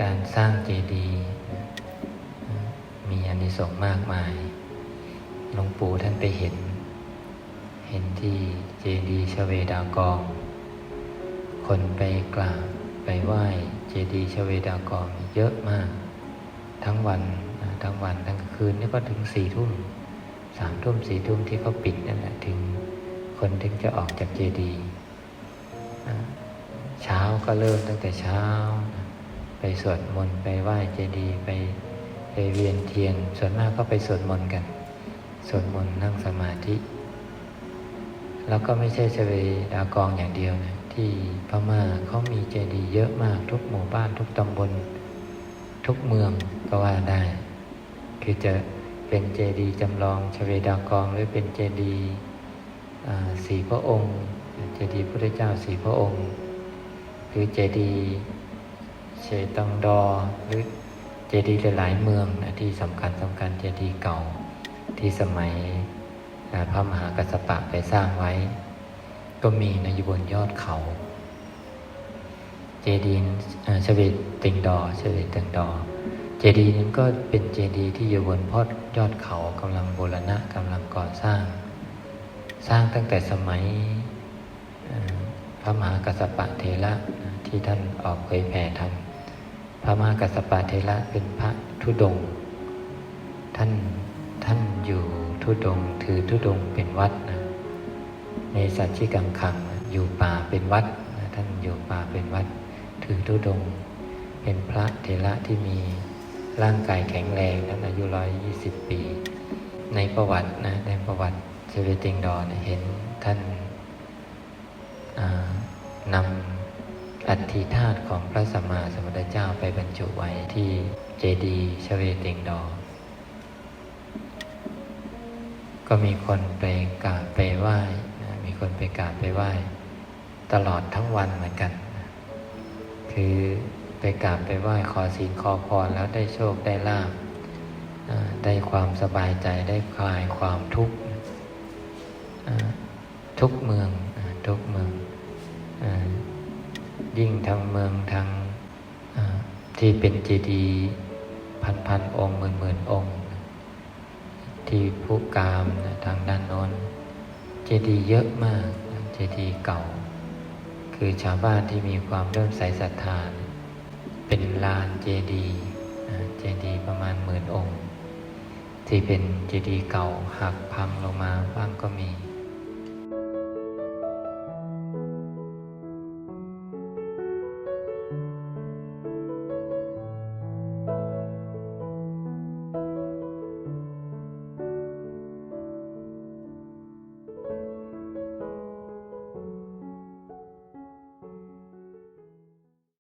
การสร้างเจดีย์มีอานิสงส์มากมาย หลวงปู่ท่านไปเห็น เห็นที่เจดีย์ชเวดากอง คนไปกราบไปไหว้เจดีย์ชเวดากองเยอะมาก ทั้งวันทั้งวันทั้งคืนนี่ก็ถึงสี่ทุ่มสามทุ่มสี่ทุ่มที่เขาปิดนั่นแหละถึงคนถึงจะออกจากเจดีย์เช้าก็เริ่มตั้งแต่เช้านะ ไปสวดมนต์ไปไหว้เจดีย์ไปไปเวียนเทียน ส่วนมากก็ไปสวดมนต์กัน สวดมนต์นั่งสมาธิ แล้วก็ไม่ใช่ชเวดากองอย่างเดียวนะที่พม่าเขามีเจดีย์เยอะมากทุกหมู่บ้านทุกตำบล ทุกเมืองก็ว่าได้ คือจะเป็นเจดีย์จำลองชเวดากองหรือเป็นเจดีย์สีพระองค์ เจดีย์พระเจ้าสีพระองค์ หรือเจดีย์ เชตังดอหรือเจดีย์หลายเมืองนะที่สำคัญสำคัญเจดีย์เก่าที่สมัยพระมหากัสสปะไปสร้างไว้ ก็มีในะอยู่บนยอดเขา เจดีย์อ่าชเวติงดอชเวติงดอ เจดีย์นั้นก็เป็นเจดีย์ที่อยู่บนพอดยอดเขากำลังบูรณะกำลังก่อสร้าง สร้างตั้งแต่สมัยพระมหากัสสปะเทระนะที่ท่านออกเผยแผ่ธรรม พระมหากัสสปะเทระเป็นพระธุดง ท่านท่านอยู่ธุดงถือธุดงเป็นวัดนะในสัจจิกังคังอยู่ป่าเป็นวัดนะท่านอยู่ป่าเป็นวัด ถือธุดง เป็นพระเทระที่มีร่างกายแข็งแรงนั้นอายุร้อยยี่สิบปี ในประวัตินะในประวัติเชเวติงดอนเห็นท่านนำ อัฐิธาตุของพระสัมมาสัมพุทธเจ้าไปบรรจุไว้ที่เจดีย์ชเวติงดอ ก็มีคนไปกราบไปไหว้มีคนไปกราบไปไหว้ ตลอดทั้งวันเหมือนกัน คือไปกราบไปไหว้ขอศีลขอพรแล้วได้โชคได้ลาบได้ความสบายใจได้คลายความทุกข์ทุกเมืองทุกเมืองอ ยิ่งทางเมืองทางที่เป็นเจดีย์พันพันองค์หมื่นหมื่นองค์ ที่ผู้กามนะทางด้านโน้นเจดีย์เยอะมากเจดีย์เก่า คือชาวบ้านที่มีความเริ่มใสศรัทธาเป็นลานเจดีย์เจดีย์ประมาณหมื่นองค์ ที่เป็นเจดีย์เก่าหักพังลงมาบ้างก็มี